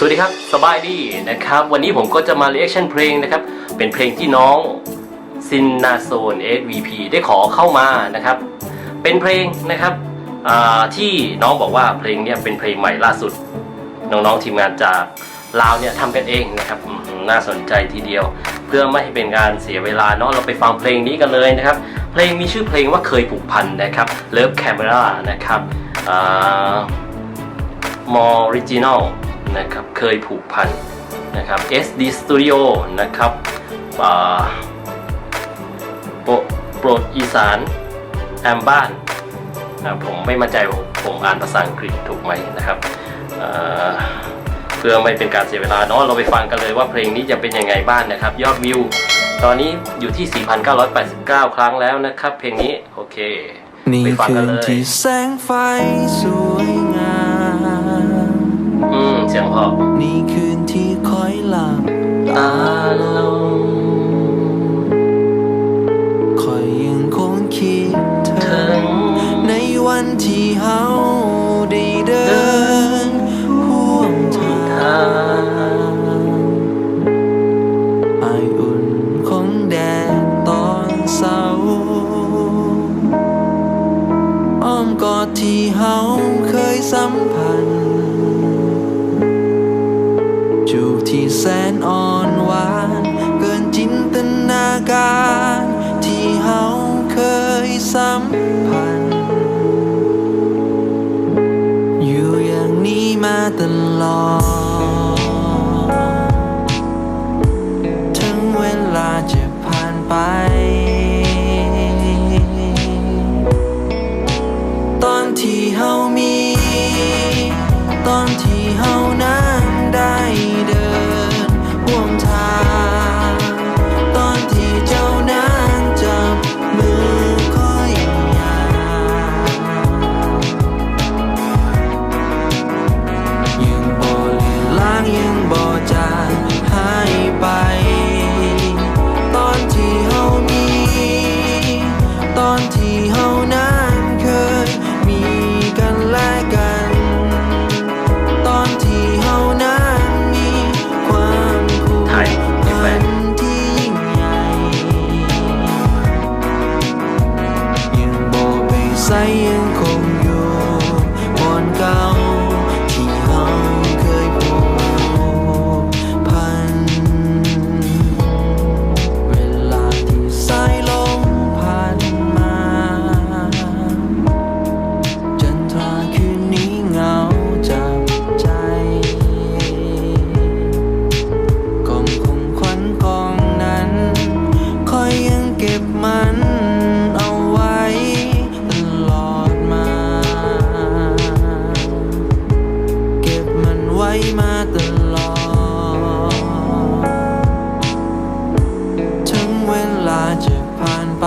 สวัสดีครับสบายดีนะครับ วันนี้ผมก็จะมาเรีแอคชั่นเพลงนะครับ เป็นเพลงที่น้องซินนาโซน SVP ได้ขอเข้ามานะครับ เป็นเพลงนะครับที่น้องบอกว่าเพลงเนี้ยเป็นเพลงใหม่ล่าสุด น้องๆทีมงานจากลาวเนี่ยทำกันเองนะครับน่าสนใจทีเดียว เพื่อไม่ให้เป็นการเสียเวลาเนาะเราไปฟังเพลงนี้กันเลยนะครับ เพลงมีชื่อเพลงว่าเคยผูกพันนะครับ Love Camera นะครับอ่ามอริจินอล นะครับเคยผูกพันนะครับ SD Studio นะครับอ่าโปรโปรดอีสานแอมบ้านนะผมไม่มั่นใจว่าผมอ่านภาษาอังกฤษถูกไหมนะครับเอ่อเพื่อไม่เป็นการเสียเวลาเนาะเราไปฟังกันเลยว่าเพลงนี้จะเป็นยังไงบ้างนะครับ ยอดวิว ตอนนี้อยู่ที่ 4,989 ครั้งแล้วนะครับ เพลงนี้ โอเคนี่ไปฟังคืกันนเลย อืมเสียงเพอนี่คืนที่คอยหลับตาลงคอยยังคงคิดเธอถึงในวันที่เฮา lying จะผ่านไป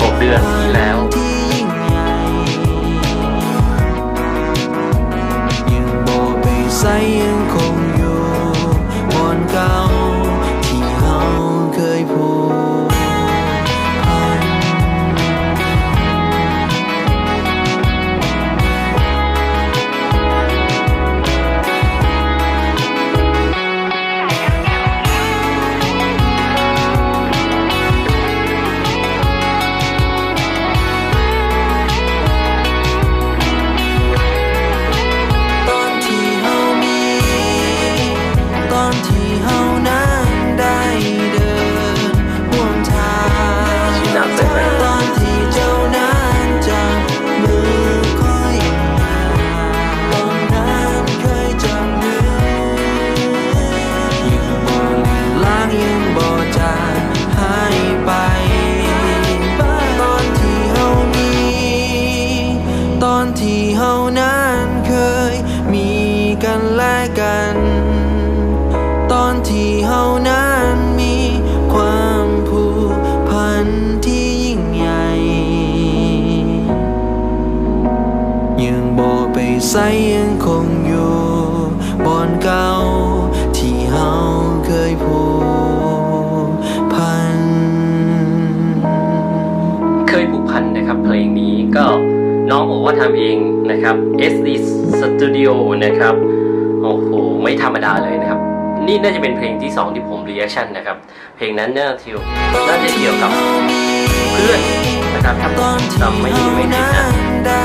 หกเดือนนี้แล้ว นที่เฮานั้นเคยมีกันและกัน ตอนที่เฮานั้นมีความผูกพันที่ยิ่งใหญ่ ยังบอกไปใส่ยังคงอยู่บนเก่า น้องบอกว่าทำเองนะครับ SD Studio นะครับโอ้โหไม่ธรรมดาเลยนะครับ นี่น่าจะเป็นเพลงที่ 2 ที่ผม reaction นนะครับ เพลงนั้นน่าจะน่าจะเกี่ยวกับเพื่อนนะครับถ้าตอนที่จำไม่เราไม่ผิดนั้นะ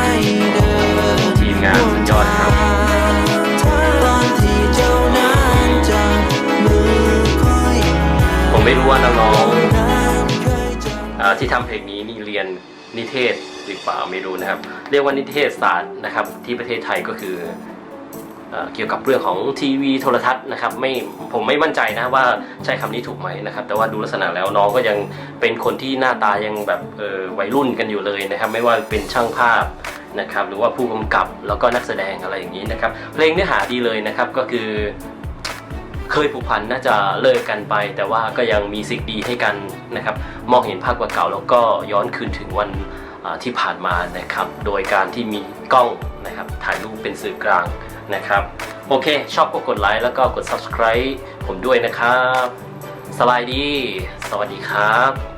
ทีมงานสุดยอดครับตอนที่เจ้านั้นจับผมไม่รู้ว่าน้องนั้นเคยจำๆอ่าที่ทำเพลงนี้นี่เรียนนิเทศ หรือเปล่าไม่รู้นะครับ เรียกว่านิเทศศาสตร์นะครับ ที่ประเทศไทยก็คือเอเกี่ยวกับเรื่องของทีวีโทรทัศน์นะครับไม่ผมไม่มั่นใจนะว่าใช้คำนี้ถูกไหมนะครับ แต่ว่าดูลักษณะแล้วน้องก็ยังเป็นคนที่หน้าตายังแบบวัยรุ่นกันอยู่เลยนะครับ ไม่ว่าเป็นช่างภาพนะครับหรือว่าผู้กำกับแล้วก็นักแสดงอะไรอย่างนี้นะครับ เพลงเนื้อหาดีเลยนะครับก็คือ เคยผูกพันน่าจะเลิกกันไป แต่ว่าก็ยังมีสิ่งดีให้กันนะครับ มองเห็นภาพเก่าๆแล้วก็ย้อนคืนถึงวัน ที่ผ่านมานะครับ โดยการที่มีกล้องนะครับถ่ายรูปเป็นสื่อกลางนะครับ โอเค ชอบก็กดไลค์แล้วก็กด subscribe ผมด้วยนะครับสบายดี สวัสดีครับ